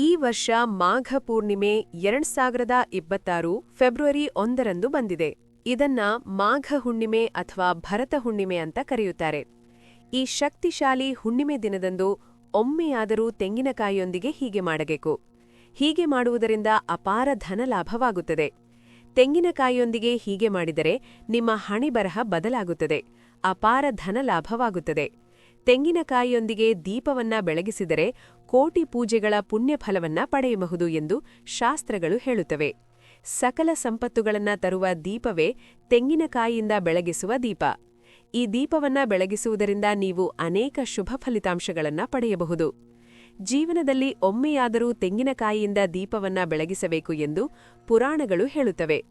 ಈ ವರ್ಷ ಮಾಘ ಪೂರ್ಣಿಮೆ ಎರಡ್ ಸಾವಿರದ ಇಪ್ಪತ್ತಾರು, ಫೆಬ್ರವರಿ ಒಂದರಂದು ಬಂದಿದೆ. ಇದನ್ನ ಮಾಘ ಹುಣ್ಣಿಮೆ ಅಥವಾ ಭರತ ಹುಣ್ಣಿಮೆ ಅಂತ ಕರೆಯುತ್ತಾರೆ. ಈ ಶಕ್ತಿಶಾಲಿ ಹುಣ್ಣಿಮೆ ದಿನದಂದು ಒಮ್ಮೆಯಾದರೂ ತೆಂಗಿನಕಾಯಿಯೊಂದಿಗೆ ಹೀಗೆ ಮಾಡಬೇಕು. ಹೀಗೆ ಮಾಡುವುದರಿಂದ ಅಪಾರ ಧನ ಲಾಭವಾಗುತ್ತದೆ. ತೆಂಗಿನಕಾಯಿಯೊಂದಿಗೆ ಹೀಗೆ ಮಾಡಿದರೆ ನಿಮ್ಮ ಹಣಿಬರಹ ಬದಲಾಗುತ್ತದೆ. ಅಪಾರ ಧನಲಾಭವಾಗುತ್ತದೆ ತೆಂಗಿನಕಾಯಿಯೊಂದಿಗೆ ದೀಪವನ್ನ ಬೆಳಗಿಸಿದರೆ ಕೋಟಿ ಪೂಜೆಗಳ ಪುಣ್ಯಫಲವನ್ನ ಪಡೆಯಬಹುದು ಎಂದು ಶಾಸ್ತ್ರಗಳು ಹೇಳುತ್ತವೆ. ಸಕಲ ಸಂಪತ್ತುಗಳನ್ನ ತರುವ ದೀಪವೇ ತೆಂಗಿನಕಾಯಿಯಿಂದ ಬೆಳಗಿಸುವ ದೀಪ. ಈ ದೀಪವನ್ನ ಬೆಳಗಿಸುವುದರಿಂದ ನೀವು ಅನೇಕ ಶುಭ ಫಲಿತಾಂಶಗಳನ್ನ ಪಡೆಯಬಹುದು. ಜೀವನದಲ್ಲಿ ಒಮ್ಮೆಯಾದರೂ ತೆಂಗಿನಕಾಯಿಯಿಂದ ದೀಪವನ್ನ ಬೆಳಗಿಸಬೇಕು ಎಂದು ಪುರಾಣಗಳು ಹೇಳುತ್ತವೆ.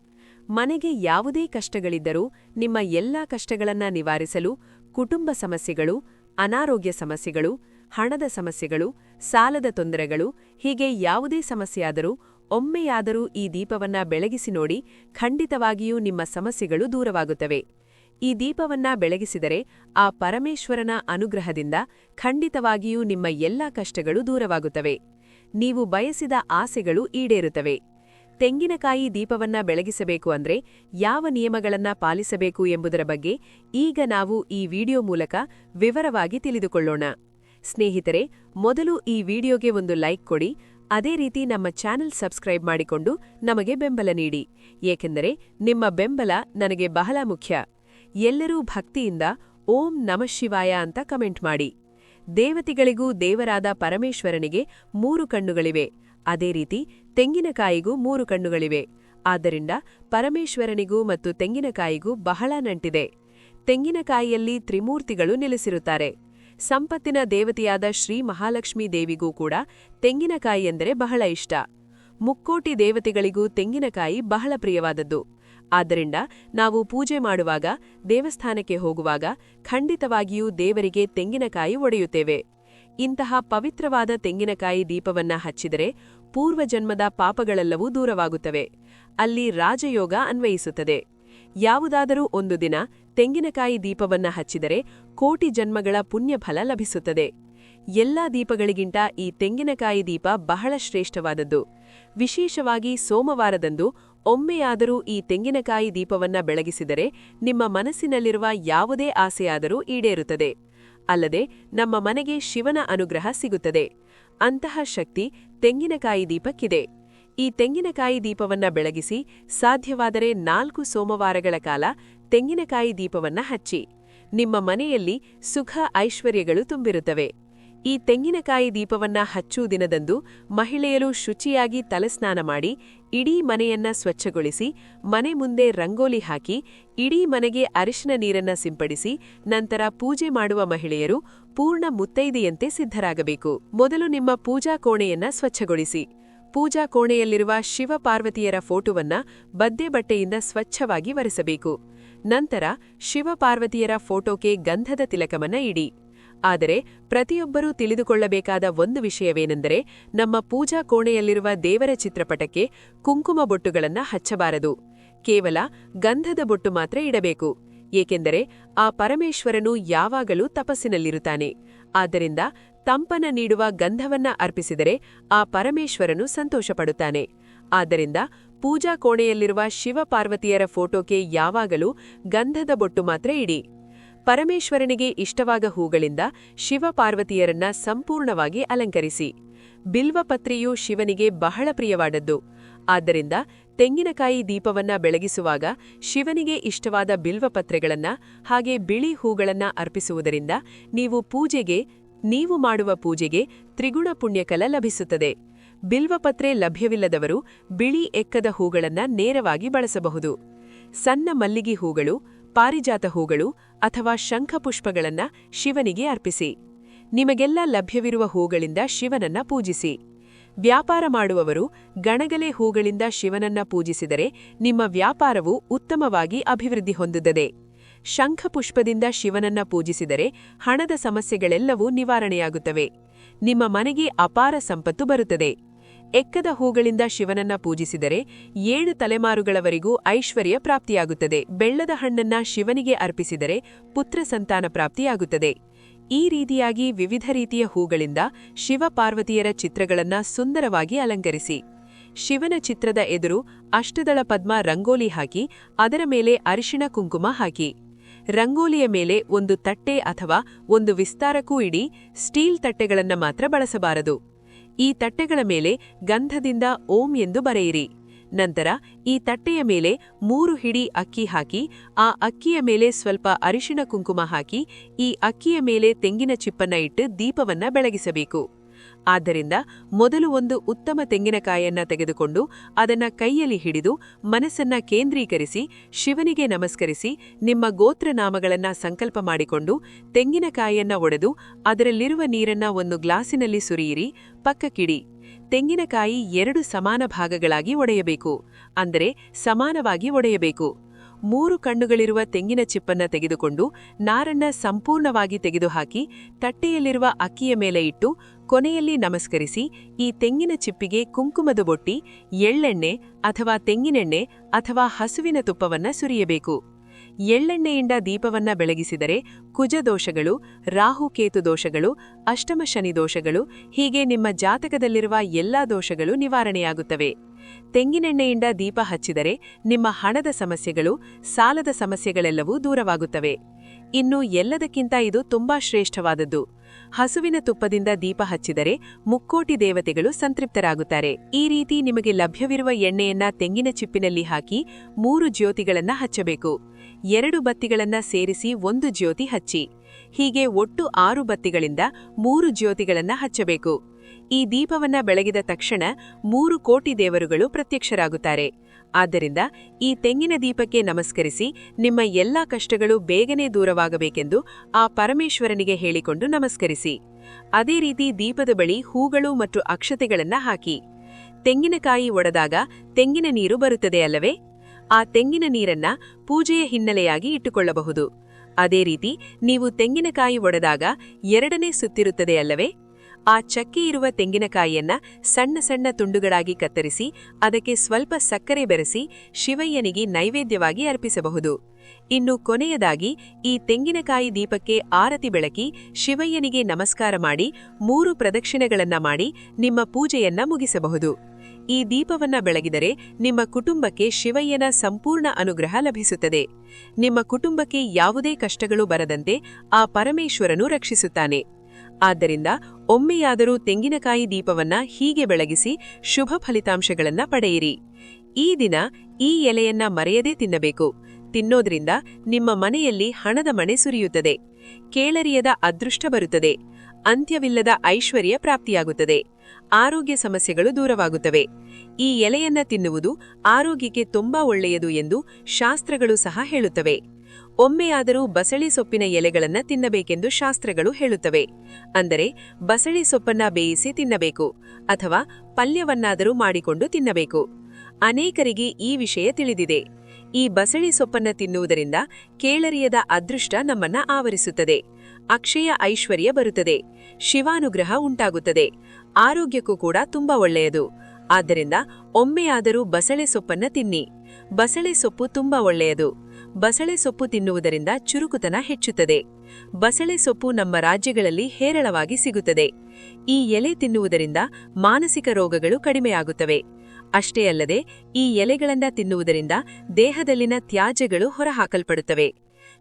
ಮನೆಗೆ ಯಾವುದೇ ಕಷ್ಟಗಳಿದ್ದರೂ ನಿಮ್ಮ ಎಲ್ಲಾ ಕಷ್ಟಗಳನ್ನ ನಿವಾರಿಸಲು, ಕುಟುಂಬ ಸಮಸ್ಯೆಗಳು ಅನಾರೋಗ್ಯ ಸಮಸ್ಯೆಗಳು, ಹಣದ ಸಮಸ್ಯೆಗಳು, ಸಾಲದ ತೊಂದರೆಗಳು, ಹೀಗೆ ಯಾವುದೇ ಸಮಸ್ಯೆಯಾದರೂ ಒಮ್ಮೆಯಾದರೂ ಈ ದೀಪವನ್ನ ಬೆಳಗಿಸಿ ನೋಡಿ ಖಂಡಿತವಾಗಿಯೂ ನಿಮ್ಮ ಸಮಸ್ಯೆಗಳು ದೂರವಾಗುತ್ತವೆ. ಈ ದೀಪವನ್ನ ಬೆಳಗಿಸಿದರೆ ಆ ಪರಮೇಶ್ವರನ ಅನುಗ್ರಹದಿಂದ ಖಂಡಿತವಾಗಿಯೂ ನಿಮ್ಮ ಎಲ್ಲಾ ಕಷ್ಟಗಳು ದೂರವಾಗುತ್ತವೆ. ನೀವು ಬಯಸಿದ ಆಸೆಗಳು ಈಡೇರುತ್ತವೆ. ತೆಂಗಿನಕಾಯಿ ದೀಪವನ್ನ ಬೆಳಗಿಸಬೇಕು ಅಂದ್ರೆ ಯಾವ ನಿಯಮಗಳನ್ನ ಪಾಲಿಸಬೇಕು ಎಂಬುದರ ಬಗ್ಗೆ ಈಗ ನಾವು ಈ ವಿಡಿಯೋ ಮೂಲಕ ವಿವರವಾಗಿ ತಿಳಿದುಕೊಳ್ಳೋಣ. ಸ್ನೇಹಿತರೆ, ಮೊದಲು ಈ ವಿಡಿಯೋಗೆ ಒಂದು ಲೈಕ್ ಕೊಡಿ. ಅದೇ ರೀತಿ ನಮ್ಮ ಚಾನೆಲ್ ಸಬ್ಸ್ಕ್ರೈಬ್ ಮಾಡಿಕೊಂಡು ನಮಗೆ ಬೆಂಬಲ ನೀಡಿ. ಏಕೆಂದರೆ ನಿಮ್ಮ ಬೆಂಬಲ ನನಗೆ ಬಹಳ ಮುಖ್ಯ. ಎಲ್ಲರೂ ಭಕ್ತಿಯಿಂದ ಓಂ ನಮಃ ಶಿವಾಯ ಅಂತ ಕಮೆಂಟ್ ಮಾಡಿ. ದೇವತೆಗಳಿಗೂ ದೇವರಾದ ಪರಮೇಶ್ವರನಿಗೆ ಮೂರು ಕಣ್ಣುಗಳಿವೆ. ಅದೇ ರೀತಿ ತೆಂಗಿನಕಾಯಿಗೂ ಮೂರು ಕಣ್ಣುಗಳಿವೆ. ಆದ್ದರಿಂದ ಪರಮೇಶ್ವರನಿಗೂ ಮತ್ತು ತೆಂಗಿನಕಾಯಿಗೂ ಬಹಳ ನಂಟಿದೆ. ತೆಂಗಿನಕಾಯಿಯಲ್ಲಿ ತ್ರಿಮೂರ್ತಿಗಳು ನೆಲೆಸಿರುತ್ತಾರೆ. ಸಂಪತ್ತಿನ ದೇವತೆಯಾದ ಶ್ರೀ ಮಹಾಲಕ್ಷ್ಮೀ ದೇವಿಗೂ ಕೂಡ ತೆಂಗಿನಕಾಯಿ ಎಂದರೆ ಬಹಳ ಇಷ್ಟ. ಮುಕ್ಕೋಟಿ ದೇವತೆಗಳಿಗೂ ತೆಂಗಿನಕಾಯಿ ಬಹಳ ಪ್ರಿಯವಾದದ್ದು. ಆದ್ದರಿಂದ ನಾವು ಪೂಜೆ ಮಾಡುವಾಗ, ದೇವಸ್ಥಾನಕ್ಕೆ ಹೋಗುವಾಗ ಖಂಡಿತವಾಗಿಯೂ ದೇವರಿಗೆ ತೆಂಗಿನಕಾಯಿ ಒಡೆಯುತ್ತೇವೆ. ಇಂತಹ ಪವಿತ್ರವಾದ ತೆಂಗಿನಕಾಯಿ ದೀಪವನ್ನ ಹಚ್ಚಿದರೆ ಪೂರ್ವಜನ್ಮದ ಪಾಪಗಳೆಲ್ಲವೂ ದೂರವಾಗುತ್ತವೆ. ಅಲ್ಲಿ ರಾಜಯೋಗ ಅನ್ವಯಿಸುತ್ತದೆ. ಯಾವುದಾದರೂ ಒಂದು ದಿನ ತೆಂಗಿನಕಾಯಿ ದೀಪವನ್ನ ಹಚ್ಚಿದರೆ ಕೋಟಿ ಜನ್ಮಗಳ ಪುಣ್ಯಫಲ ಲಭಿಸುತ್ತದೆ. ಎಲ್ಲಾ ದೀಪಗಳಿಗಿಂತ ಈ ತೆಂಗಿನಕಾಯಿ ದೀಪ ಬಹಳ ಶ್ರೇಷ್ಠವಾದದ್ದು. ವಿಶೇಷವಾಗಿ ಸೋಮವಾರದಂದು ಒಮ್ಮೆಯಾದರೂ ಈ ತೆಂಗಿನಕಾಯಿ ದೀಪವನ್ನ ಬೆಳಗಿಸಿದರೆ ನಿಮ್ಮ ಮನಸ್ಸಿನಲ್ಲಿರುವ ಯಾವುದೇ ಆಸೆಯಾದರೂ ಈಡೇರುತ್ತದೆ. ಅಲ್ಲದೆ ನಮ್ಮ ಮನೆಗೆ ಶಿವನ ಅನುಗ್ರಹ ಸಿಗುತ್ತದೆ. ಅಂತಹ ಶಕ್ತಿ ತೆಂಗಿನಕಾಯಿ ದೀಪಕ್ಕಿದೆ. ಈ ತೆಂಗಿನಕಾಯಿ ದೀಪವನ್ನ ಬೆಳಗಿಸಿ ಸಾಧ್ಯವಾದರೆ ನಾಲ್ಕು ಸೋಮವಾರಗಳ ಕಾಲ ತೆಂಗಿನಕಾಯಿ ದೀಪವನ್ನ ಹಚ್ಚಿ. ನಿಮ್ಮ ಮನೆಯಲ್ಲಿ ಸುಖ ಐಶ್ವರ್ಯಗಳು ತುಂಬಿರುತ್ತವೆ. ಈ ತೆಂಗಿನಕಾಯಿ ದೀಪವನ್ನ ಹಚ್ಚುವ ದಿನದಂದು ಮಹಿಳೆಯರು ಶುಚಿಯಾಗಿ ತಲೆಸ್ನಾನ ಮಾಡಿ ಇಡೀ ಮನೆಯನ್ನ ಸ್ವಚ್ಛಗೊಳಿಸಿ, ಮನೆ ಮುಂದೆ ರಂಗೋಲಿ ಹಾಕಿ, ಇಡೀ ಮನೆಗೆ ಅರಿಶಿನ ನೀರನ್ನ ಸಿಂಪಡಿಸಿ, ನಂತರ ಪೂಜೆ ಮಾಡುವ ಮಹಿಳೆಯರು ಪೂರ್ಣ ಮುತ್ತೈದೆಯಂತೆ ಸಿದ್ಧರಾಗಬೇಕು. ಮೊದಲು ನಿಮ್ಮ ಪೂಜಾ ಕೋಣೆಯನ್ನ ಸ್ವಚ್ಛಗೊಳಿಸಿ. ಪೂಜಾ ಕೋಣೆಯಲ್ಲಿರುವ ಶಿವಪಾರ್ವತಿಯರ ಫೋಟೋವನ್ನ ಬದ್ದೆ ಬಟ್ಟೆಯಿಂದ ಸ್ವಚ್ಛವಾಗಿ ಒರೆಸಬೇಕು. ನಂತರ ಶಿವಪಾರ್ವತಿಯರ ಫೋಟೋಕ್ಕೆ ಗಂಧದ ತಿಲಕವನ್ನ ಇಡಿ. ಆದರೆ ಪ್ರತಿಯೊಬ್ಬರೂ ತಿಳಿದುಕೊಳ್ಳಬೇಕಾದ ಒಂದು ವಿಷಯವೇನೆಂದರೆ ನಮ್ಮ ಪೂಜಾ ಕೋಣೆಯಲ್ಲಿರುವ ದೇವರ ಚಿತ್ರಪಟಕ್ಕೆ ಕುಂಕುಮ ಬೊಟ್ಟುಗಳನ್ನು ಹಚ್ಚಬಾರದು. ಕೇವಲ ಗಂಧದ ಬೊಟ್ಟು ಮಾತ್ರ ಇಡಬೇಕು. ಏಕೆಂದರೆ ಆ ಪರಮೇಶ್ವರನು ಯಾವಾಗಲೂ ತಪಸ್ಸಿನಲ್ಲಿರುತ್ತಾನೆ. ಆದ್ದರಿಂದ ತಂಪನ ನೀಡುವ ಗಂಧವನ್ನ ಅರ್ಪಿಸಿದರೆ ಆ ಪರಮೇಶ್ವರನು ಸಂತೋಷಪಡುತ್ತಾನೆ. ಆದ್ದರಿಂದ ಪೂಜಾ ಕೋಣೆಯಲ್ಲಿರುವ ಶಿವಪಾರ್ವತಿಯರ ಫೋಟೋಕ್ಕೆ ಯಾವಾಗಲೂ ಗಂಧದ ಬೊಟ್ಟು ಮಾತ್ರ ಇಡಿ. ಪರಮೇಶ್ವರನಿಗೆ ಇಷ್ಟವಾದ ಹೂಗಳಿಂದ ಶಿವಪಾರ್ವತಿಯರನ್ನ ಸಂಪೂರ್ಣವಾಗಿ ಅಲಂಕರಿಸಿ. ಬಿಲ್ವಪತ್ರೆಯು ಶಿವನಿಗೆ ಬಹಳ ಪ್ರಿಯವಾದದ್ದು. ಆದ್ದರಿಂದ ತೆಂಗಿನಕಾಯಿ ದೀಪವನ್ನ ಬೆಳಗಿಸುವಾಗ ಶಿವನಿಗೆ ಇಷ್ಟವಾದ ಬಿಲ್ವಪತ್ರೆಗಳನ್ನ ಹಾಗೆ ಬಿಳಿ ಹೂಗಳನ್ನ ಅರ್ಪಿಸುವುದರಿಂದ ನೀವು ಪೂಜೆಗೆ, ನೀವು ಮಾಡುವ ಪೂಜೆಗೆ ತ್ರಿಗುಣ ಪುಣ್ಯಕಲ ಲಭಿಸುತ್ತದೆ. ಬಿಲ್ವಪತ್ರೆ ಲಭ್ಯವಿಲ್ಲದವರು ಬಿಳಿ ಎಕ್ಕದ ಹೂಗಳನ್ನ ನೇರವಾಗಿ ಬಳಸಬಹುದು. ಸಣ್ಣ ಮಲ್ಲಿಗೆ ಹೂಗಳು ಪಾರಿಜಾತ ಹೂಗಳು ಅಥವಾ ಶಂಖಪುಷ್ಪಗಳನ್ನ ಶಿವನಿಗೆ ಅರ್ಪಿಸಿ. ನಿಮಗೆಲ್ಲ ಲಭ್ಯವಿರುವ ಹೂಗಳಿಂದ ಶಿವನನ್ನ ಪೂಜಿಸಿ. ವ್ಯಾಪಾರ ಮಾಡುವವರು ಗಣಗಲೆ ಹೂಗಳಿಂದ ಶಿವನನ್ನ ಪೂಜಿಸಿದರೆ ನಿಮ್ಮ ವ್ಯಾಪಾರವು ಉತ್ತಮವಾಗಿ ಅಭಿವೃದ್ಧಿ ಹೊಂದುತ್ತದೆ. ಶಂಖಪುಷ್ಪದಿಂದ ಶಿವನನ್ನ ಪೂಜಿಸಿದರೆ ಹಣದ ಸಮಸ್ಯೆಗಳೆಲ್ಲವೂ ನಿವಾರಣೆಯಾಗುತ್ತವೆ. ನಿಮ್ಮ ಮನೆಗೆ ಅಪಾರ ಸಂಪತ್ತು ಬರುತ್ತದೆ. ಎಕ್ಕದ ಹೂಗಳಿಂದ ಶಿವನನ್ನ ಪೂಜಿಸಿದರೆ ಏಳು ತಲೆಮಾರುಗಳವರೆಗೂ ಐಶ್ವರ್ಯ ಪ್ರಾಪ್ತಿಯಾಗುತ್ತದೆ. ಬೆಳ್ಳದ ಹಣ್ಣನ್ನ ಶಿವನಿಗೆ ಅರ್ಪಿಸಿದರೆ ಪುತ್ರ ಸಂತಾನ ಪ್ರಾಪ್ತಿಯಾಗುತ್ತದೆ. ಈ ರೀತಿಯಾಗಿ ವಿವಿಧ ರೀತಿಯ ಹೂಗಳಿಂದ ಶಿವ ಪಾರ್ವತಿಯರ ಚಿತ್ರಗಳನ್ನ ಸುಂದರವಾಗಿ ಅಲಂಕರಿಸಿ. ಶಿವನ ಚಿತ್ರದ ಎದುರು ಅಷ್ಟದಳ ಪದ್ಮ ರಂಗೋಲಿ ಹಾಕಿ, ಅದರ ಮೇಲೆ ಅರಿಶಿಣ ಕುಂಕುಮ ಹಾಕಿ. ರಂಗೋಲಿಯ ಮೇಲೆ ಒಂದು ತಟ್ಟೆ ಅಥವಾ ಒಂದು ವಿಸ್ತಾರಕ್ಕೂ ಇಡಿ, ಸ್ಟೀಲ್ ತಟ್ಟೆಗಳನ್ನು ಮಾತ್ರ ಬಳಸಬಾರದು. ಈ ತಟ್ಟೆಗಳ ಮೇಲೆ ಗಂಧದಿಂದ ಓಂ ಎಂದು ಬರೆಯಿರಿ. ನಂತರ ಈ ತಟ್ಟೆಯ ಮೇಲೆ ಮೂರು ಹಿಡಿ ಅಕ್ಕಿ ಹಾಕಿ, ಆ ಅಕ್ಕಿಯ ಮೇಲೆ ಸ್ವಲ್ಪ ಅರಿಶಿಣ ಕುಂಕುಮ ಹಾಕಿ, ಈ ಅಕ್ಕಿಯ ಮೇಲೆ ತೆಂಗಿನ ಚಿಪ್ಪನ್ನ ಇಟ್ಟು ದೀಪವನ್ನ ಬೆಳಗಿಸಬೇಕು. ಆದ್ದರಿಂದ ಮೊದಲು ಒಂದು ಉತ್ತಮ ತೆಂಗಿನಕಾಯನ್ನ ತೆಗೆದುಕೊಂಡು ಅದನ್ನ ಕೈಯಲ್ಲಿ ಹಿಡಿದು ಮನಸ್ಸನ್ನ ಕೇಂದ್ರೀಕರಿಸಿ, ಶಿವನಿಗೆ ನಮಸ್ಕರಿಸಿ, ನಿಮ್ಮ ಗೋತ್ರನಾಮಗಳನ್ನ ಸಂಕಲ್ಪ ಮಾಡಿಕೊಂಡು ತೆಂಗಿನಕಾಯನ್ನ ಒಡೆದು ಅದರಲ್ಲಿರುವ ನೀರನ್ನ ಒಂದು ಗ್ಲಾಸಿನಲ್ಲಿ ಸುರಿಯಿರಿ, ಪಕ್ಕಕ್ಕಿಡಿ. ತೆಂಗಿನಕಾಯಿ ಎರಡು ಸಮಾನ ಭಾಗಗಳಾಗಿ ಒಡೆಯಬೇಕು, ಅಂದರೆ ಸಮಾನವಾಗಿ ಒಡೆಯಬೇಕು. ಮೂರು ಕಣ್ಣುಗಳಿರುವ ತೆಂಗಿನ ಚಿಪ್ಪನ್ನ ತೆಗೆದುಕೊಂಡು ನಾರನ್ನ ಸಂಪೂರ್ಣವಾಗಿ ತೆಗೆದುಹಾಕಿ ತಟ್ಟೆಯಲ್ಲಿರುವ ಅಕ್ಕಿಯ ಮೇಲೆ ಇಟ್ಟು ಕೊನೆಯಲ್ಲಿ ನಮಸ್ಕರಿಸಿ ಈ ತೆಂಗಿನ ಚಿಪ್ಪಿಗೆ ಕುಂಕುಮದ ಬೊಟ್ಟಿ, ಎಳ್ಳೆಣ್ಣೆ ಅಥವಾ ತೆಂಗಿನೆಣ್ಣೆ ಅಥವಾ ಹಸುವಿನ ತುಪ್ಪವನ್ನ ಸುರಿಯಬೇಕು. ಎಳ್ಳೆಣ್ಣೆಯಿಂದ ದೀಪವನ್ನ ಬೆಳಗಿಸಿದರೆ ಕುಜದೋಷಗಳು, ರಾಹುಕೇತು ದೋಷಗಳು, ಅಷ್ಟಮ ಶನಿ ದೋಷಗಳು, ಹೀಗೆ ನಿಮ್ಮ ಜಾತಕದಲ್ಲಿರುವ ಎಲ್ಲಾ ದೋಷಗಳು ನಿವಾರಣೆಯಾಗುತ್ತವೆ. ತೆಂಗಿನೆಣ್ಣೆಯಿಂದ ದೀಪ ಹಚ್ಚಿದರೆ ನಿಮ್ಮ ಹಣದ ಸಮಸ್ಯೆಗಳು, ಸಾಲದ ಸಮಸ್ಯೆಗಳೆಲ್ಲವೂ ದೂರವಾಗುತ್ತವೆ. ಇನ್ನು ಎಲ್ಲದಕ್ಕಿಂತ ಇದು ತುಂಬಾ ಶ್ರೇಷ್ಠವಾದದ್ದು. ಹಸುವಿನ ತುಪ್ಪದಿಂದ ದೀಪ ಹಚ್ಚಿದರೆ ಮುಕ್ಕೋಟಿ ದೇವತೆಗಳು ಸಂತೃಪ್ತರಾಗುತ್ತಾರೆ. ಈ ರೀತಿ ನಿಮಗೆ ಲಭ್ಯವಿರುವ ಎಣ್ಣೆಯನ್ನ ತೆಂಗಿನ ಚಿಪ್ಪಿನಲ್ಲಿ ಹಾಕಿ ಮೂರು ಜ್ಯೋತಿಗಳನ್ನ ಹಚ್ಚಬೇಕು. ಎರಡು ಬತ್ತಿಗಳನ್ನ ಸೇರಿಸಿ ಒಂದು ಜ್ಯೋತಿ ಹಚ್ಚಿ. ಹೀಗೆ ಒಟ್ಟು ಆರು ಬತ್ತಿಗಳಿಂದ ಮೂರು ಜ್ಯೋತಿಗಳನ್ನ ಹಚ್ಚಬೇಕು. ಈ ದೀಪವನ್ನ ಬೆಳಗಿದ ತಕ್ಷಣ ಮೂರು ಕೋಟಿ ದೇವರುಗಳು ಪ್ರತ್ಯಕ್ಷರಾಗುತ್ತಾರೆ. ಆದ್ದರಿಂದ ಈ ತೆಂಗಿನ ದೀಪಕ್ಕೆ ನಮಸ್ಕರಿಸಿ ನಿಮ್ಮ ಎಲ್ಲಾ ಕಷ್ಟಗಳು ಬೇಗನೆ ದೂರವಾಗಬೇಕೆಂದು ಆ ಪರಮೇಶ್ವರನಿಗೆ ಹೇಳಿಕೊಂಡು ನಮಸ್ಕರಿಸಿ. ಅದೇ ರೀತಿ ದೀಪದ ಬಳಿ ಹೂಗಳು ಮತ್ತು ಅಕ್ಷತೆಗಳನ್ನ ಹಾಕಿ. ತೆಂಗಿನಕಾಯಿ ಒಡೆದಾಗ ತೆಂಗಿನ ನೀರು ಬರುತ್ತದೆ ಅಲ್ಲವೇ? ಆ ತೆಂಗಿನ ನೀರನ್ನ ಪೂಜೆಯ ಹಿನ್ನೆಲೆಯಾಗಿ ಇಟ್ಟುಕೊಳ್ಳಬಹುದು. ಅದೇ ರೀತಿ ನೀವು ತೆಂಗಿನಕಾಯಿ ಒಡೆದಾಗ ಎರಡನೇ ಸುತ್ತಿರುತ್ತದೆ ಅಲ್ಲವೇ? ಆ ಚಕ್ಕಿ ಇರುವ ತೆಂಗಿನಕಾಯಿಯನ್ನ ಸಣ್ಣ ಸಣ್ಣ ತುಂಡುಗಳಾಗಿ ಕತ್ತರಿಸಿ, ಅದಕ್ಕೆ ಸ್ವಲ್ಪ ಸಕ್ಕರೆ ಬೆರೆಸಿ ಶಿವಯ್ಯನಿಗೆ ನೈವೇದ್ಯವಾಗಿ ಅರ್ಪಿಸಬಹುದು. ಇನ್ನು ಕೊನೆಯದಾಗಿ ಈ ತೆಂಗಿನಕಾಯಿ ದೀಪಕ್ಕೆ ಆರತಿ ಬೆಳಕಿ ಶಿವಯ್ಯನಿಗೆ ನಮಸ್ಕಾರ ಮಾಡಿ, ಮೂರು ಪ್ರದಕ್ಷಿಣೆಗಳನ್ನ ಮಾಡಿ ನಿಮ್ಮ ಪೂಜೆಯನ್ನ ಮುಗಿಸಬಹುದು. ಈ ದೀಪವನ್ನ ಬೆಳಗಿದರೆ ನಿಮ್ಮ ಕುಟುಂಬಕ್ಕೆ ಶಿವಯ್ಯನ ಸಂಪೂರ್ಣ ಅನುಗ್ರಹ ಲಭಿಸುತ್ತದೆ. ನಿಮ್ಮ ಕುಟುಂಬಕ್ಕೆ ಯಾವುದೇ ಕಷ್ಟಗಳು ಬರದಂತೆ ಆ ಪರಮೇಶ್ವರನು ರಕ್ಷಿಸುತ್ತಾನೆ. ಆದ್ದರಿಂದ ಒಮ್ಮೆಯಾದರೂ ತೆಂಗಿನಕಾಯಿ ದೀಪವನ್ನ ಹೀಗೆ ಬೆಳಗಿಸಿ ಶುಭ ಫಲಿತಾಂಶಗಳನ್ನ ಪಡೆಯಿರಿ. ಈ ದಿನ ಈ ಎಲೆಯನ್ನ ಮರೆಯದೇ ತಿನ್ನಬೇಕು. ತಿನ್ನೋದ್ರಿಂದ ನಿಮ್ಮ ಮನೆಯಲ್ಲಿ ಹಣದ ಮಣೆ ಸುರಿಯುತ್ತದೆ. ಕೇಳರಿಯದ ಅದೃಷ್ಟ ಬರುತ್ತದೆ. ಅಂತ್ಯವಿಲ್ಲದ ಐಶ್ವರ್ಯ ಪ್ರಾಪ್ತಿಯಾಗುತ್ತದೆ. ಆರೋಗ್ಯ ಸಮಸ್ಯೆಗಳು ದೂರವಾಗುತ್ತವೆ. ಈ ಎಲೆಯನ್ನ ತಿನ್ನುವುದು ಆರೋಗ್ಯಕ್ಕೆ ತುಂಬಾ ಒಳ್ಳೆಯದು ಎಂದು ಶಾಸ್ತ್ರಗಳು ಸಹ ಹೇಳುತ್ತವೆ. ಒಮ್ಮೆಯಾದರೂ ಬಸಳೆ ಸೊಪ್ಪಿನ ಎಲೆಗಳನ್ನು ತಿನ್ನಬೇಕೆಂದು ಶಾಸ್ತ್ರಗಳು ಹೇಳುತ್ತವೆ. ಅಂದರೆ, ಬಸಳೆ ಸೊಪ್ಪನ್ನ ಬೇಯಿಸಿ ತಿನ್ನಬೇಕು ಅಥವಾ ಪಲ್ಯವನ್ನಾದರೂ ಮಾಡಿಕೊಂಡು ತಿನ್ನಬೇಕು. ಅನೇಕರಿಗೆ ಈ ವಿಷಯ ತಿಳಿದಿದೆ. ಈ ಬಸಳೆ ಸೊಪ್ಪನ್ನ ತಿನ್ನುವುದರಿಂದ ಕೇಳರಿಯದ ಅದೃಷ್ಟ ನಮ್ಮನ್ನ ಆವರಿಸುತ್ತದೆ. ಅಕ್ಷಯ ಐಶ್ವರ್ಯ ಬರುತ್ತದೆ. ಶಿವಾನುಗ್ರಹ ಉಂಟಾಗುತ್ತದೆ. ಆರೋಗ್ಯಕ್ಕೂ ಕೂಡ ತುಂಬಾ ಒಳ್ಳೆಯದು. ಆದ್ದರಿಂದ ಒಮ್ಮೆಯಾದರೂ ಬಸಳೆ ಸೊಪ್ಪನ್ನ ತಿನ್ನಿ. ಬಸಳೆ ಸೊಪ್ಪು ತುಂಬಾ ಒಳ್ಳೆಯದು. ಬಸಳೆ ಸೊಪ್ಪು ತಿನ್ನುವುದರಿಂದ ಚುರುಕುತನ ಹೆಚ್ಚುತ್ತದೆ. ಬಸಳೆ ಸೊಪ್ಪು ನಮ್ಮ ರಾಜ್ಯಗಳಲ್ಲಿ ಹೇರಳವಾಗಿ ಸಿಗುತ್ತದೆ. ಈ ಎಲೆ ತಿನ್ನುವುದರಿಂದ ಮಾನಸಿಕ ರೋಗಗಳು ಕಡಿಮೆಯಾಗುತ್ತವೆ. ಅಷ್ಟೇ ಅಲ್ಲದೆ, ಈ ಎಲೆಗಳನ್ನ ತಿನ್ನುವುದರಿಂದ ದೇಹದಲ್ಲಿನ ತ್ಯಾಜ್ಯಗಳು ಹೊರಹಾಕಲ್ಪಡುತ್ತವೆ.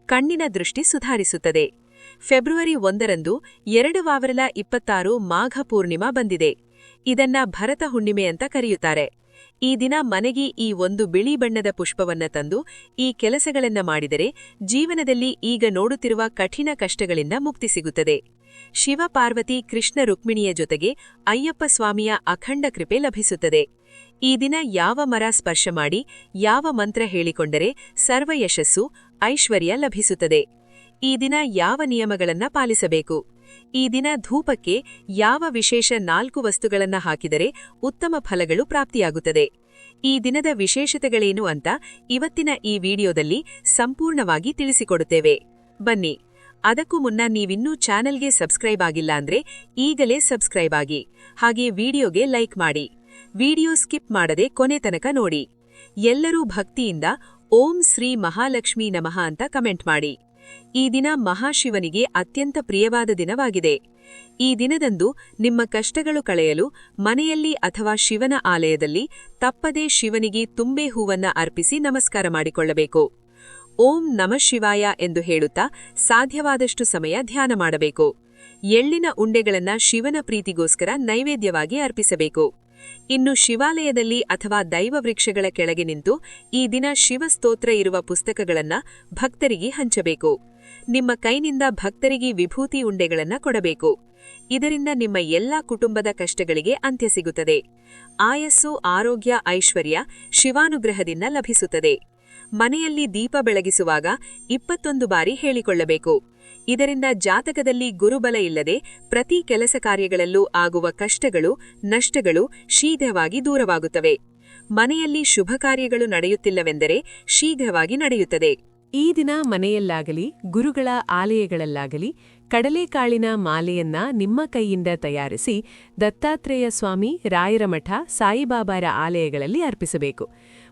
ಕಣ್ಣಿನ ದೃಷ್ಟಿ ಸುಧಾರಿಸುತ್ತದೆ. ಫೆಬ್ರವರಿ ಒಂದರಂದು ಎರಡು ವಾವರಲ ಇಪ್ಪತ್ತಾರು ಮಾಘ ಪೂರ್ಣಿಮಾ ಬಂದಿದೆ. ಇದನ್ನ ಭರತ ಹುಣ್ಣಿಮೆ ಅಂತ ಕರೆಯುತ್ತಾರೆ. ಈ ದಿನ ಮನೆಗೆ ಈ ಒಂದು ಬಿಳಿ ಬಣ್ಣದ ಪುಷ್ಪವನ್ನ ತಂದು ಈ ಕೆಲಸಗಳನ್ನ ಮಾಡಿದರೆ ಜೀವನದಲ್ಲಿ ಈಗ ನೋಡುತ್ತಿರುವ ಕಠಿಣ ಕಷ್ಟಗಳಿಂದ ಮುಕ್ತಿ ಸಿಗುತ್ತದೆ. ಶಿವ ಪಾರ್ವತಿ ಕೃಷ್ಣ ರುಕ್ಮಿಣಿಯ ಜೊತೆಗೆ ಅಯ್ಯಪ್ಪ ಸ್ವಾಮಿಯ ಅಖಂಡ ಕೃಪೆ ಲಭಿಸುತ್ತದೆ. ಈ ದಿನ ಯಾವ ಮರ ಸ್ಪರ್ಶ ಮಾಡಿ, ಯಾವ ಮಂತ್ರ ಹೇಳಿಕೊಂಡರೆ ಸರ್ವ ಯಶಸ್ಸು, ಐಶ್ವರ್ಯ ಲಭಿಸುತ್ತದೆ. ಈ ದಿನ ಯಾವ ನಿಯಮಗಳನ್ನ ಪಾಲಿಸಬೇಕು? ಈ ದಿನ ಧೂಪಕ್ಕೆ ಯಾವ ವಿಶೇಷ ನಾಲ್ಕು ವಸ್ತುಗಳನ್ನು ಹಾಕಿದರೆ ಉತ್ತಮ ಫಲಗಳು ಪ್ರಾಪ್ತಿಯಾಗುತ್ತದೆ. ಈ ದಿನದ ವಿಶೇಷತೆಗಳೇನು ಅಂತ ಇವತ್ತಿನ ಈ ವಿಡಿಯೋದಲ್ಲಿ ಸಂಪೂರ್ಣವಾಗಿ ತಿಳಿಸಿಕೊಡುತ್ತೇವೆ. ಬನ್ನಿ, ಅದಕ್ಕೂ ಮುನ್ನ ನೀವಿನ್ನೂ ಚಾನೆಲ್ಗೆ ಸಬ್ಸ್ಕ್ರೈಬ್ ಆಗಿಲ್ಲ ಅಂದ್ರೆ ಈಗಲೇ ಸಬ್ಸ್ಕ್ರೈಬ್ ಆಗಿ, ಹಾಗೆ ವಿಡಿಯೋಗೆ ಲೈಕ್ ಮಾಡಿ. ವಿಡಿಯೋ ಸ್ಕಿಪ್ ಮಾಡದೆ ಕೊನೆ ತನಕ ನೋಡಿ. ಎಲ್ಲರೂ ಭಕ್ತಿಯಿಂದ ಓಂ ಶ್ರೀ ಮಹಾಲಕ್ಷ್ಮೀ ನಮಃ ಅಂತ ಕಮೆಂಟ್ ಮಾಡಿ. ಈ ದಿನ ಮಹಾಶಿವನಿಗೆ ಅತ್ಯಂತ ಪ್ರಿಯವಾದ ದಿನವಾಗಿದೆ. ಈ ದಿನದಂದು ನಿಮ್ಮ ಕಷ್ಟಗಳು ಕಳೆಯಲು ಮನೆಯಲ್ಲಿ ಅಥವಾ ಶಿವನ ಆಲಯದಲ್ಲಿ ತಪ್ಪದೇ ಶಿವನಿಗೆ ತುಂಬೆ ಹೂವನ್ನ ಅರ್ಪಿಸಿ ನಮಸ್ಕಾರ ಮಾಡಿಕೊಳ್ಳಬೇಕು. ಓಂ ನಮಃ ಶಿವಾಯ ಎಂದು ಹೇಳುತ್ತಾ ಸಾಧ್ಯವಾದಷ್ಟು ಸಮಯ ಧ್ಯಾನ ಮಾಡಬೇಕು. ಎಳ್ಳಿನ ಉಂಡೆಗಳನ್ನ ಶಿವನ ಪ್ರೀತಿಗೋಸ್ಕರ ನೈವೇದ್ಯವಾಗಿ ಅರ್ಪಿಸಬೇಕು. ಇನ್ನು ಶಿವಾಲಯದಲ್ಲಿ ಅಥವಾ ದೈವವೃಕ್ಷಗಳ ಕೆಳಗೆ ನಿಂತು ಈ ದಿನ ಶಿವಸ್ತೋತ್ರ ಇರುವ ಪುಸ್ತಕಗಳನ್ನ ಭಕ್ತರಿಗೆ ಹಂಚಬೇಕು. ನಿಮ್ಮ ಕೈನಿಂದ ಭಕ್ತರಿಗೆ ವಿಭೂತಿ ಉಂಡೆಗಳನ್ನ ಕೊಡಬೇಕು. ಇದರಿಂದ ನಿಮ್ಮ ಎಲ್ಲಾ ಕುಟುಂಬದ ಕಷ್ಟಗಳಿಗೆ ಅಂತ್ಯ ಸಿಗುತ್ತದೆ. ಆಯಸ್ಸು, ಆರೋಗ್ಯ, ಐಶ್ವರ್ಯ ಶಿವಾನುಗ್ರಹದಿಂದ ಲಭಿಸುತ್ತದೆ. ಮನೆಯಲ್ಲಿ ದೀಪ ಬೆಳಗಿಸುವಾಗ ಇಪ್ಪತ್ತೊಂದು ಬಾರಿ ಹೇಳಿಕೊಳ್ಳಬೇಕು. ಇದರಿಂದ ಜಾತಕದಲ್ಲಿ ಗುರುಬಲ ಇಲ್ಲದೆ ಪ್ರತಿ ಕೆಲಸ ಕಾರ್ಯಗಳಲ್ಲೂ ಆಗುವ ಕಷ್ಟಗಳು, ನಷ್ಟಗಳು ಶೀಘ್ರವಾಗಿ ದೂರವಾಗುತ್ತವೆ. ಮನೆಯಲ್ಲಿ ಶುಭ ಕಾರ್ಯಗಳು ನಡೆಯುತ್ತಿಲ್ಲವೆಂದರೆ ಶೀಘ್ರವಾಗಿ ನಡೆಯುತ್ತದೆ. ಈ ದಿನ ಮನೆಯಲ್ಲಾಗಲಿ, ಗುರುಗಳ ಆಲಯಗಳಲ್ಲಾಗಲಿ, ಕಡಲೆಕಾಳಿನ ಮಾಲೆಯನ್ನ ನಿಮ್ಮ ಕೈಯಿಂದ ತಯಾರಿಸಿ ದತ್ತಾತ್ರೇಯ ಸ್ವಾಮಿ ರಾಯರ ಮಠ ಸಾಯಿಬಾಬಾರ ಆಲಯಗಳಲ್ಲಿ ಅರ್ಪಿಸಬೇಕು.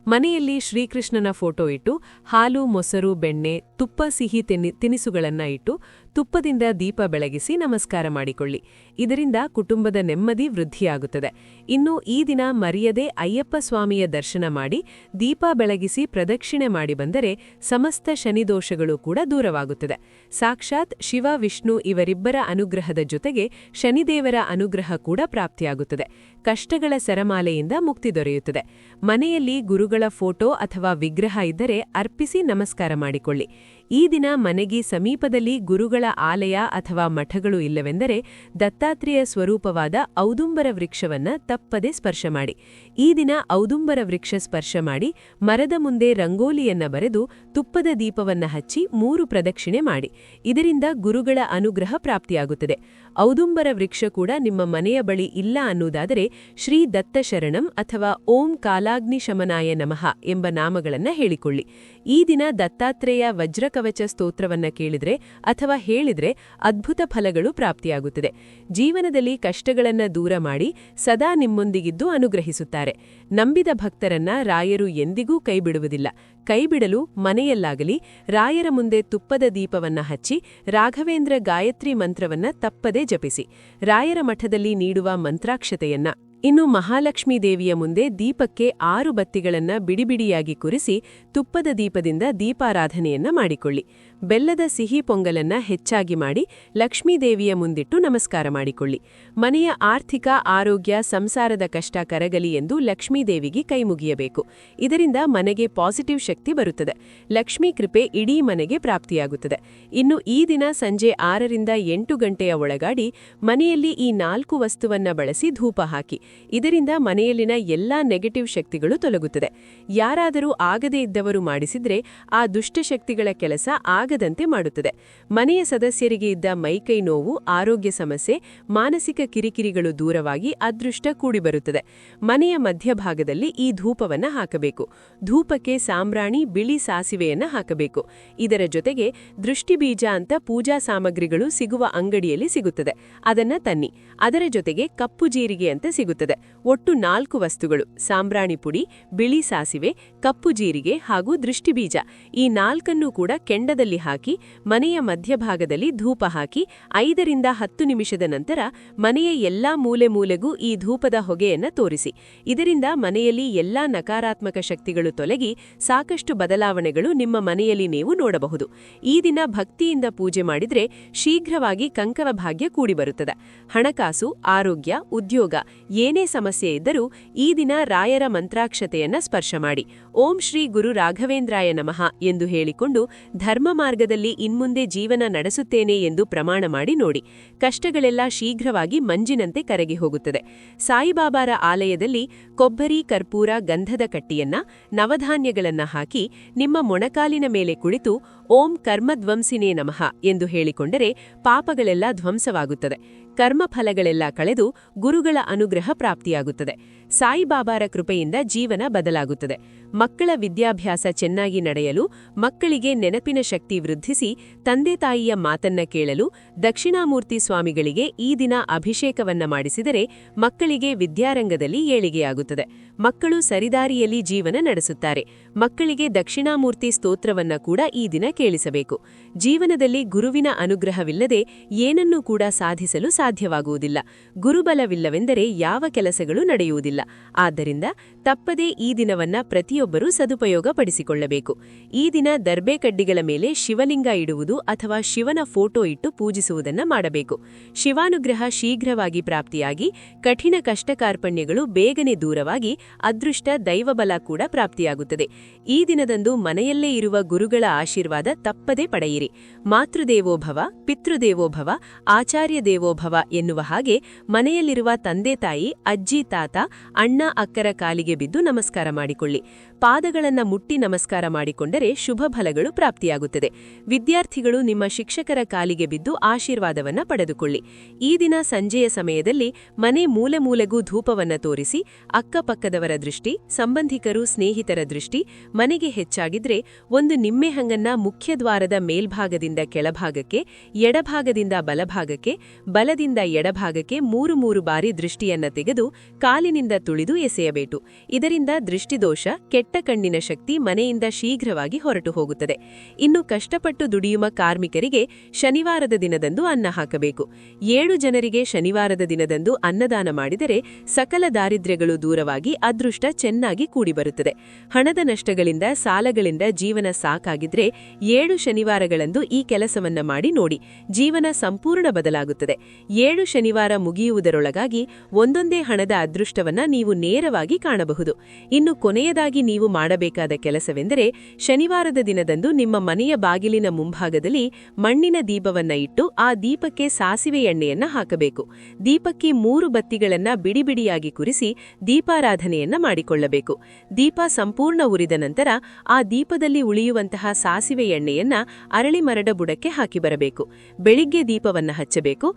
ಮನೆಯಲ್ಲಿ ಶ್ರೀಕೃಷ್ಣನ ಫೋಟೋ ಇಟ್ಟು, ಹಾಲು, ಮೊಸರು, ಬೆಣ್ಣೆ, ತುಪ್ಪ, ಸಿಹಿ ತಿನಿಸುಗಳನ್ನು ಇಟ್ಟು ತುಪ್ಪದಿಂದ ದೀಪ ಬೆಳಗಿಸಿ ನಮಸ್ಕಾರ ಮಾಡಿಕೊಳ್ಳಿ. ಇದರಿಂದ ಕುಟುಂಬದ ನೆಮ್ಮದಿ ವೃದ್ಧಿಯಾಗುತ್ತದೆ. ಇನ್ನು ಈ ದಿನ ಮರೆಯದೆ ಅಯ್ಯಪ್ಪ ಸ್ವಾಮಿಯ ದರ್ಶನ ಮಾಡಿ ದೀಪ ಬೆಳಗಿಸಿ ಪ್ರದಕ್ಷಿಣೆ ಮಾಡಿ ಬಂದರೆ ಸಮಸ್ತ ಶನಿದೋಷಗಳು ಕೂಡ ದೂರವಾಗುತ್ತದೆ. ಸಾಕ್ಷಾತ್ ಶಿವ, ವಿಷ್ಣು ಇವರಿಬ್ಬರ ಅನುಗ್ರಹದ ಜೊತೆಗೆ ಶನಿದೇವರ ಅನುಗ್ರಹ ಕೂಡ ಪ್ರಾಪ್ತಿಯಾಗುತ್ತದೆ. ಕಷ್ಟಗಳ ಸರಮಾಲೆಯಿಂದ ಮುಕ್ತಿ ದೊರೆಯುತ್ತದೆ. ಮನೆಯಲ್ಲಿ ಗುರುಗಳ ಫೋಟೋ ಅಥವಾ ವಿಗ್ರಹ ಇದ್ದರೆ ಅರ್ಪಿಸಿ ನಮಸ್ಕಾರ ಮಾಡಿಕೊಳ್ಳಿ. ಈ ದಿನ ಮನೆಗೆ ಸಮೀಪದಲ್ಲಿ ಗುರುಗಳ ಆಲಯ ಅಥವಾ ಮಠಗಳು ಇಲ್ಲವೆಂದರೆ ದತ್ತಾತ್ರೇಯ ಸ್ವರೂಪವಾದ ಔದುಂಬರ ವೃಕ್ಷವನ್ನ ತಪ್ಪದೆ ಸ್ಪರ್ಶ ಮಾಡಿ. ಈ ದಿನ ಔದುಂಬರ ವೃಕ್ಷ ಸ್ಪರ್ಶ ಮಾಡಿ ಮರದ ಮುಂದೆ ರಂಗೋಲಿಯನ್ನ ಬರೆದು ತುಪ್ಪದ ದೀಪವನ್ನ ಹಚ್ಚಿ ಮೂರು ಪ್ರದಕ್ಷಿಣೆ ಮಾಡಿ. ಇದರಿಂದ ಗುರುಗಳ ಅನುಗ್ರಹ ಪ್ರಾಪ್ತಿಯಾಗುತ್ತದೆ. ಔದುಂಬರ ವೃಕ್ಷ ಕೂಡ ನಿಮ್ಮ ಮನೆಯ ಬಳಿ ಇಲ್ಲ ಅನ್ನುವುದಾದರೆ ಶ್ರೀ ದತ್ತಶರಣಂ ಅಥವಾ ಓಂ ಕಾಲಾಗ್ನಿ ಶಮನಾಯ ನಮಃ ಎಂಬ ನಾಮಗಳನ್ನು ಹೇಳಿಕೊಳ್ಳಿ. ಈ ದಿನ ದತ್ತಾತ್ರೇಯ ವಜ್ರಕವಚ ಸ್ತೋತ್ರವನ್ನ ಕೇಳಿದ್ರೆ ಅಥವಾ ಹೇಳಿದ್ರೆ ಅದ್ಭುತ ಫಲಗಳು ಪ್ರಾಪ್ತಿಯಾಗುತ್ತದೆ. ಜೀವನದಲ್ಲಿ ಕಷ್ಟಗಳನ್ನ ದೂರ ಮಾಡಿ ಸದಾ ನಿಮ್ಮೊಂದಿಗಿದ್ದು ಅನುಗ್ರಹಿಸುತ್ತಾರೆ. ನಂಬಿದ ಭಕ್ತರನ್ನ ರಾಯರು ಎಂದಿಗೂ ಕೈಬಿಡುವುದಿಲ್ಲ. ಕೈಬಿಡಲು ಮನೆಯಲ್ಲಾಗಲಿ ರಾಯರ ಮುಂದೆ ತುಪ್ಪದ ದೀಪವನ್ನ ಹಚ್ಚಿ ರಾಘವೇಂದ್ರ ಗಾಯತ್ರಿ ಮಂತ್ರವನ್ನ ತಪ್ಪದೇ ಜಪಿಸಿ. ರಾಯರ ಮಠದಲ್ಲಿ ನೀಡುವ ಮಂತ್ರಾಕ್ಷತೆಯನ್ನ ಇನ್ನು ಮಹಾಲಕ್ಷ್ಮೀ ದೇವಿಯ ಮುಂದೆ ದೀಪಕ್ಕೆ ಆರು ಬತ್ತಿಗಳನ್ನ ಬಿಡಿಬಿಡಿಯಾಗಿ ಕುರಿಸಿ ತುಪ್ಪದ ದೀಪದಿಂದ ದೀಪಾರಾಧನೆಯನ್ನ ಮಾಡಿಕೊಳ್ಳಿ. ಬೆಲ್ಲದ ಸಿಹಿ ಪೊಂಗಲನ್ನ ಹೆಚ್ಚಾಗಿ ಮಾಡಿ ಲಕ್ಷ್ಮೀದೇವಿಯ ಮುಂದಿಟ್ಟು ನಮಸ್ಕಾರ ಮಾಡಿಕೊಳ್ಳಿ. ಮನೆಯ ಆರ್ಥಿಕ, ಆರೋಗ್ಯ, ಸಂಸಾರದ ಕಷ್ಟ ಕರಗಲಿ ಎಂದು ಲಕ್ಷ್ಮೀದೇವಿಗೆ ಕೈಮುಗಿಯಬೇಕು ಇದರಿಂದ ಮನೆಗೆ ಪಾಸಿಟಿವ್ ಶಕ್ತಿ ಬರುತ್ತದೆ. ಲಕ್ಷ್ಮೀ ಕೃಪೆ ಇಡೀ ಮನೆಗೆ ಪ್ರಾಪ್ತಿಯಾಗುತ್ತದೆ. ಇನ್ನು ಈ ದಿನ ಸಂಜೆ ಆರರಿಂದ ಎಂಟು ಗಂಟೆಯ ಒಳಗಾಡಿ ಮನೆಯಲ್ಲಿ ಈ ನಾಲ್ಕು ವಸ್ತುವನ್ನ ಬಳಸಿ ಧೂಪ ಹಾಕಿ. ಇದರಿಂದ ಮನೆಯಲ್ಲಿನ ಎಲ್ಲಾ ನೆಗೆಟಿವ್ ಶಕ್ತಿಗಳು ತೊಲಗುತ್ತದೆ. ಯಾರಾದರೂ ಆಗದೇ ಇದ್ದವರು ಮಾಡಿಸಿದ್ರೆ ಆ ದುಷ್ಟಶಕ್ತಿಗಳ ಕೆಲಸ ಆಗದಂತೆ ಮಾಡುತ್ತದೆ. ಮನೆಯ ಸದಸ್ಯರಿಗೆ ಇದ್ದ ಮೈಕೈ ನೋವು, ಆರೋಗ್ಯ ಸಮಸ್ಯೆ, ಮಾನಸಿಕ ಕಿರಿಕಿರಿಗಳು ದೂರವಾಗಿ ಅದೃಷ್ಟ ಕೂಡಿಬರುತ್ತದೆ. ಮನೆಯ ಮಧ್ಯಭಾಗದಲ್ಲಿ ಈ ಧೂಪವನ್ನು ಹಾಕಬೇಕು. ಧೂಪಕ್ಕೆ ಸಾಂಬ್ರಾಣಿ, ಬಿಳಿ ಸಾಸಿವೆಯನ್ನು ಹಾಕಬೇಕು. ಇದರ ಜೊತೆಗೆ ದೃಷ್ಟಿಬೀಜ ಅಂತ ಪೂಜಾ ಸಾಮಗ್ರಿಗಳು ಸಿಗುವ ಅಂಗಡಿಯಲ್ಲಿ ಸಿಗುತ್ತದೆ. ಅದನ್ನ ತನ್ನಿ. ಅದರ ಜೊತೆಗೆ ಕಪ್ಪು ಜೀರಿಗೆ ಅಂತ ಸಿಗುತ್ತದೆ. ಒಟ್ಟು ನಾಲ್ಕು ವಸ್ತುಗಳು, ಸಾಂಬ್ರಾಣಿ ಪುಡಿ, ಬಿಳಿ ಸಾಸಿವೆ, ಕಪ್ಪು ಜೀರಿಗೆ ಹಾಗೂ ದೃಷ್ಟಿಬೀಜ. ಈ ನಾಲ್ಕನ್ನೂ ಕೂಡ ಕೆಂಡದಲ್ಲಿ ಹಾಕಿ, ಮನೆಯ ಮಧ್ಯಭಾಗದಲ್ಲಿ ಧೂಪ ಹಾಕಿ, ಐದರಿಂದ ಹತ್ತು ನಿಮಿಷದ ನಂತರ ಮನೆಯ ಎಲ್ಲಾ ಮೂಲೆ ಮೂಲೆಗೂ ಈ ಧೂಪದ ಹೊಗೆಯನ್ನು ತೋರಿಸಿ. ಇದರಿಂದ ಮನೆಯಲ್ಲಿ ಎಲ್ಲಾ ನಕಾರಾತ್ಮಕ ಶಕ್ತಿಗಳು ತೊಲಗಿ ಸಾಕಷ್ಟು ಬದಲಾವಣೆಗಳು ನಿಮ್ಮ ಮನೆಯಲ್ಲಿ ನೀವು ನೋಡಬಹುದು. ಈ ದಿನ ಭಕ್ತಿಯಿಂದ ಪೂಜೆ ಮಾಡಿದ್ರೆ ಶೀಘ್ರವಾಗಿ ಕಂಕರ ಭಾಗ್ಯ ಕೂಡಿಬರುತ್ತದೆ. ಹಣಕಾಸು ಆರೋಗ್ಯ, ಉದ್ಯೋಗ ಏನೇ ಸಮಸ್ಯೆ ಇದ್ದರೂ ಈ ದಿನ ರಾಯರ ಮಂತ್ರಾಕ್ಷತೆಯನ್ನ ಸ್ಪರ್ಶ ಮಾಡಿ. ಓಂ ಶ್ರೀ ಗುರು ರಾಘವೇಂದ್ರಾಯ ನಮಃ ಎಂದು ಹೇಳಿಕೊಂಡು ಧರ್ಮ ಮಾರ್ಗದಲ್ಲಿ ಇನ್ಮುಂದೆ ಜೀವನ ನಡೆಸುತ್ತೇನೆ ಎಂದು ಪ್ರಮಾಣ ಮಾಡಿ ನೋಡಿ. ಕಷ್ಟಗಳೆಲ್ಲ ಶೀಘ್ರವಾಗಿ ಮಂಜಿನಂತೆ ಕರಗಿ ಹೋಗುತ್ತದೆ. ಸಾಯಿಬಾಬಾರ ಆಲಯದಲ್ಲಿ ಕೊಬ್ಬರಿ, ಕರ್ಪೂರ, ಗಂಧದ ಕಟ್ಟಿಯನ್ನ, ನವಧಾನ್ಯಗಳನ್ನ ಹಾಕಿ ನಿಮ್ಮ ಮೊಣಕಾಲಿನ ಮೇಲೆ ಕುಳಿತು ಓಂ ಕರ್ಮಧ್ವಂಸಿನೇ ನಮಃ ಎಂದು ಹೇಳಿಕೊಂಡರೆ ಪಾಪಗಳೆಲ್ಲ ಧ್ವಂಸವಾಗುತ್ತದೆ. ಕರ್ಮಫಲಗಳೆಲ್ಲ ಕಳೆದು ಗುರುಗಳ ಅನುಗ್ರಹ ಪ್ರಾಪ್ತಿಯಾಗುತ್ತದೆ. ಸಾಯಿಬಾಬಾರ ಕೃಪೆಯಿಂದ ಜೀವನ ಬದಲಾಗುತ್ತದೆ. ಮಕ್ಕಳ ವಿದ್ಯಾಭ್ಯಾಸ ಚೆನ್ನಾಗಿ ನಡೆಯಲು, ಮಕ್ಕಳಿಗೆ ನೆನಪಿನ ಶಕ್ತಿ ವೃದ್ಧಿಸಿ, ತಂದೆ ತಾಯಿಯ ಮಾತನ್ನ ಕೇಳಲು, ದಕ್ಷಿಣಾಮೂರ್ತಿ ಸ್ವಾಮಿಗಳಿಗೆ ಈ ದಿನ ಅಭಿಷೇಕವನ್ನ ಮಾಡಿಸಿದರೆ ಮಕ್ಕಳಿಗೆ ವಿದ್ಯಾರಂಗದಲ್ಲಿ ಏಳಿಗೆಯಾಗುತ್ತದೆ. ಮಕ್ಕಳು ಸರಿದಾರಿಯಲ್ಲಿ ಜೀವನ ನಡೆಸುತ್ತಾರೆ. ಮಕ್ಕಳಿಗೆ ದಕ್ಷಿಣಾಮೂರ್ತಿ ಸ್ತೋತ್ರವನ್ನ ಕೂಡ ಈ ದಿನ ಕೇಳಿಸಬೇಕು. ಜೀವನದಲ್ಲಿ ಗುರುವಿನ ಅನುಗ್ರಹವಿಲ್ಲದೆ ಏನನ್ನೂ ಕೂಡ ಸಾಧಿಸಲು ಸಾಧ್ಯವಾಗುವುದಿಲ್ಲ. ಗುರುಬಲವಿಲ್ಲವೆಂದರೆ ಯಾವ ಕೆಲಸಗಳು ನಡೆಯುವುದಿಲ್ಲ. ಆದ್ದರಿಂದ ತಪ್ಪದೇ ಈ ದಿನವನ್ನ ಪ್ರತಿಯೊಬ್ಬರೂ ಸದುಪಯೋಗಪಡಿಸಿಕೊಳ್ಳಬೇಕು. ಈ ದಿನ ದರ್ಬೆ ಕಡ್ಡಿಗಳ ಮೇಲೆ ಶಿವಲಿಂಗ ಇಡುವುದು ಅಥವಾ ಶಿವನ ಫೋಟೋ ಇಟ್ಟು ಪೂಜಿಸುವುದನ್ನ ಮಾಡಬೇಕು. ಶಿವಾನುಗ್ರಹ ಶೀಘ್ರವಾಗಿ ಪ್ರಾಪ್ತಿಯಾಗಿ, ಕಠಿಣ ಕಷ್ಟಕಾರ್ಪಣ್ಯಗಳು ಬೇಗನೆ ದೂರವಾಗಿ ಅದೃಷ್ಟ ದೈವಬಲ ಕೂಡ ಪ್ರಾಪ್ತಿಯಾಗುತ್ತದೆ. ಈ ದಿನದಂದು ಮನೆಯಲ್ಲೇ ಇರುವ ಗುರುಗಳ ಆಶೀರ್ವಾದ ತಪ್ಪದೇ ಪಡೆಯಿರಿ. ಮಾತೃದೇವೋಭವ, ಪಿತೃದೇವೋಭವ ಆಚಾರ್ಯ ದೇವೋಭವ ಎನ್ನುವ ಹಾಗೆ ಮನೆಯಲ್ಲಿರುವ ತಂದೆ ತಾಯಿ, ಅಜ್ಜಿ, ತಾತ, ಅಣ್ಣ, ಅಕ್ಕರ ಕಾಲಿಗೆ ಬಿದ್ದು ನಮಸ್ಕಾರ ಮಾಡಿಕೊಳ್ಳಿ. ಪಾದಗಳನ್ನ ಮುಟ್ಟಿ ನಮಸ್ಕಾರ ಮಾಡಿಕೊಂಡರೆ ಶುಭ ಫಲಗಳು ಪ್ರಾಪ್ತಿಯಾಗುತ್ತದೆ. ವಿದ್ಯಾರ್ಥಿಗಳು ನಿಮ್ಮ ಶಿಕ್ಷಕರ ಕಾಲಿಗೆ ಬಿದ್ದು ಆಶೀರ್ವಾದವನ್ನ ಪಡೆದುಕೊಳ್ಳಿ. ಈ ದಿನ ಸಂಜೆಯ ಸಮಯದಲ್ಲಿ ಮನೆ ಮೂಲೆ ಮೂಲೆಗೂ ಧೂಪವನ್ನ ತೋರಿಸಿ, ಅಕ್ಕಪಕ್ಕದವರ ದೃಷ್ಟಿ, ಸಂಬಂಧಿಕರು, ಸ್ನೇಹಿತರ ದೃಷ್ಟಿ, ಮನೆಗೆ ಹೆಚ್ಚಾಗಿದ್ರೆ ಒಂದು ನಿಮ್ಮೆಹಂಗನ್ನ ಮುಖ್ಯದ್ವಾರದ ಮೇಲ್ಭಾಗದಿಂದ ಕೆಳಭಾಗಕ್ಕೆ, ಎಡಭಾಗದಿಂದ ಬಲಭಾಗಕ್ಕೆ ಬಲದಿಂದ ಎಡಭಾಗಕ್ಕೆ ಮೂರು ಮೂರು ಬಾರಿ ದೃಷ್ಟಿಯನ್ನ ತೆಗೆದು ಕಾಲಿನಿಂದ ತುಳಿದು ಎಸೆಯಬೇಕು. ಇದರಿಂದ ದೃಷ್ಟಿದೋಷ, ಕೆಟ್ಟ ಕಣ್ಣಿನ ಶಕ್ತಿ ಮನೆಯಿಂದ ಶೀಘ್ರವಾಗಿ ಹೊರಟು ಹೋಗುತ್ತದೆ. ಇನ್ನು ಕಷ್ಟಪಟ್ಟು ದುಡಿಯುವ ಕಾರ್ಮಿಕರಿಗೆ ಶನಿವಾರದ ದಿನದಂದು ಅನ್ನ ಹಾಕಬೇಕು. ಏಳು ಜನರಿಗೆ ಶನಿವಾರದ ದಿನದಂದು ಅನ್ನದಾನ ಮಾಡಿದರೆ ಸಕಲ ದಾರಿದ್ರ್ಯಗಳು ದೂರವಾಗಿ ಅದೃಷ್ಟ ಚೆನ್ನಾಗಿ ಕೂಡಿಬರುತ್ತದೆ. ಹಣದ ನಷ್ಟಗಳಿಂದ ಸಾಲಗಳಿಂದ ಜೀವನ ಸಾಕಾಗಿದ್ರೆ ಏಳು ಶನಿವಾರಗಳಂದು ಈ ಕೆಲಸವನ್ನ ಮಾಡಿ ನೋಡಿ. ಜೀವನ ಸಂಪೂರ್ಣ ಬದಲಾಗುತ್ತದೆ. ಏಳು ಶನಿವಾರ ಮುಗಿಯುವುದರೊಳಗಾಗಿ ಒಂದೊಂದೇ ಹಣದ ಅದೃಷ್ಟವನ್ನ ನೀವು ನೇರವಾಗಿ ಕಾಣಬಹುದು. ಇನ್ನು ಕೊನೆಯದಾಗಿ ನೀವು ಮಾಡಬೇಕಾದ ಕೆಲಸವೆಂದರೆ ಶನಿವಾರದ ದಿನದಂದು ನಿಮ್ಮ ಮನೆಯ ಬಾಗಿಲಿನ ಮುಂಭಾಗದಲ್ಲಿ ಮಣ್ಣಿನ ದೀಪವನ್ನ ಇಟ್ಟು ಆ ದೀಪಕ್ಕೆ ಸಾಸಿವೆ ಎಣ್ಣೆಯನ್ನ ಹಾಕಬೇಕು. ದೀಪಕ್ಕೆ ಮೂರು ಬತ್ತಿಗಳನ್ನ ಬಿಡಿಬಿಡಿಯಾಗಿ ಕುರಿಸಿ ದೀಪಾರಾಧನೆಯನ್ನ ಮಾಡಿಕೊಳ್ಳಬೇಕು. ದೀಪ ಸಂಪೂರ್ಣ ಉರಿದ ನಂತರ ಆ ದೀಪದಲ್ಲಿ ಉಳಿಯುವಂತಹ ಸಾಸಿವೆ ಎಣ್ಣೆಯನ್ನ ಅರಳಿ ಮರದ ಬುಡಕ್ಕೆ ಹಾಕಿ ಬರಬೇಕು. ಬೆಳಿಗ್ಗೆ ದೀಪವನ್ನ ಹಚ್ಚಬೇಕು.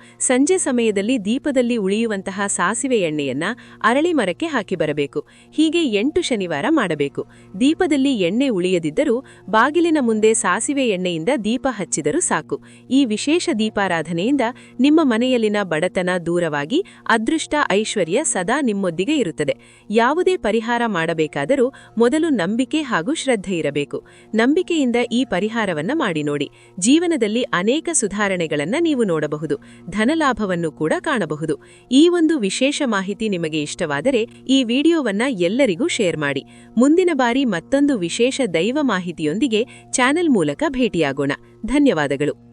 ಸಮಯದಲ್ಲಿ ದೀಪದಲ್ಲಿ ಉಳಿಯುವಂತಹ ಸಾಸಿವೆ ಎಣ್ಣೆಯನ್ನ ಅರಳಿ ಮರಕ್ಕೆ ಹಾಕಿ ಬರಬೇಕು. ಹೀಗೆ ಎಂಟು ಶನಿವಾರ ಮಾಡಬೇಕು. ದೀಪದಲ್ಲಿ ಎಣ್ಣೆ ಉಳಿಯದಿದ್ದರೂ ಬಾಗಿಲಿನ ಮುಂದೆ ಸಾಸಿವೆ ಎಣ್ಣೆಯಿಂದ ದೀಪ ಹಚ್ಚಿದರೂ ಸಾಕು. ಈ ವಿಶೇಷ ದೀಪಾರಾಧನೆಯಿಂದ ನಿಮ್ಮ ಮನೆಯಲ್ಲಿನ ಬಡತನ ದೂರವಾಗಿ ಅದೃಷ್ಟ ಐಶ್ವರ್ಯ ಸದಾ ನಿಮ್ಮೊಂದಿಗೆ ಇರುತ್ತದೆ. ಯಾವುದೇ ಪರಿಹಾರ ಮಾಡಬೇಕಾದರೂ ಮೊದಲು ನಂಬಿಕೆ ಹಾಗೂ ಶ್ರದ್ಧೆ ಇರಬೇಕು. ನಂಬಿಕೆಯಿಂದ ಈ ಪರಿಹಾರವನ್ನ ಮಾಡಿ ನೋಡಿ. ಜೀವನದಲ್ಲಿ ಅನೇಕ ಸುಧಾರಣೆಗಳನ್ನ ನೀವು ನೋಡಬಹುದು. ಧನಲಾಭವನ್ನು ಕೂಡ ಕಾಣಬಹುದು. ಈ ಒಂದು ವಿಶೇಷ ಮಾಹಿತಿ ನಿಮಗೆ ಇಷ್ಟವಾದರೆ ಈ ವಿಡಿಯೋವನ್ನ ಎಲ್ಲರಿಗೂ ಶೇರ್ ಮಾಡಿ. ಮುಂದಿನ ಬಾರಿ ಮತ್ತೊಂದು ವಿಶೇಷ ದೈವ ಮಾಹಿತಿಯೊಂದಿಗೆ ಚಾನೆಲ್ ಮೂಲಕ ಭೇಟಿಯಾಗೋಣ. ಧನ್ಯವಾದಗಳು.